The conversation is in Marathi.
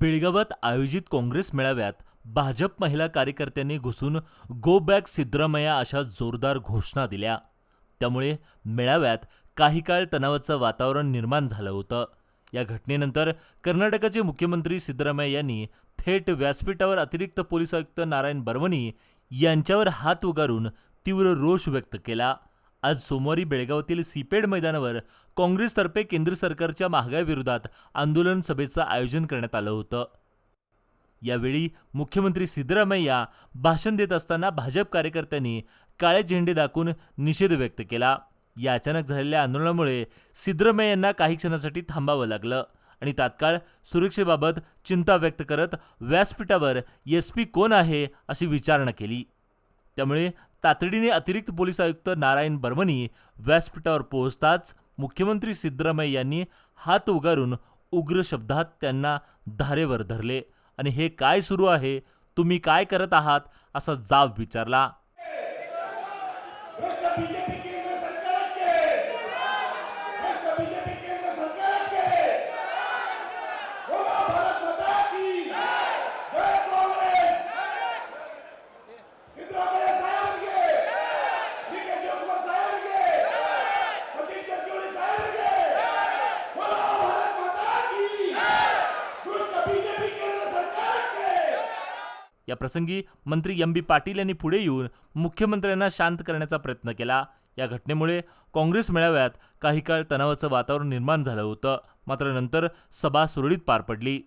बेळगावात आयोजित काँग्रेस मेळाव्यात भाजप महिला कार्यकर्त्यांनी घुसून गो बॅक सिद्धरामय्या अशा जोरदार घोषणा दिल्या. त्यामुळे मेळाव्यात काही काळ तणावाचं वातावरण निर्माण झालं होतं. या घटनेनंतर कर्नाटकाचे मुख्यमंत्री सिद्धरामय्या यांनी थेट व्यासपीठावर अतिरिक्त पोलीस आयुक्त नारायण बर्वणी यांच्यावर हात उगारून तीव्र रोष व्यक्त केला. आज सोमवारी बेळगावातील सीपेड मैदानावर काँग्रेसतर्फे केंद्र सरकारच्या महागाईविरोधात आंदोलन सभेचं आयोजन करण्यात आलं होतं. यावेळी मुख्यमंत्री सिद्धरामय्या भाषण देत असताना भाजप कार्यकर्त्यांनी काळे झेंडे दाखवून निषेध व्यक्त केला. या अचानक झालेल्या आंदोलनामुळे सिद्धरामय्यांना काही क्षणासाठी थांबावं लागलं आणि तात्काळ सुरक्षेबाबत चिंता व्यक्त करत व्यासपीठावर एस पी कोण आहे अशी विचारणा केली. त्यामुळे तातडीने अतिरिक्त पोलीस आयुक्त नारायण बर्मनी व्यासपीठावर पोहोचताच मुख्यमंत्री सिद्धरामय्या यांनी हात उगारून उग्र शब्दात त्यांना धारेवर धरले. आणि हे काय सुरू आहे? तुम्ही काय करत आहात? असा जाब विचारला. याप्रसंगी मंत्री एम बी पाटील यांनी पुढे येऊन मुख्यमंत्र्यांना शांत करण्याचा प्रयत्न केला. या घटनेमुळे काँग्रेस मेळाव्यात काही काळ तणावाचं वातावरण निर्माण झालं होतं. मात्र नंतर सभा सुरळीत पार पडली.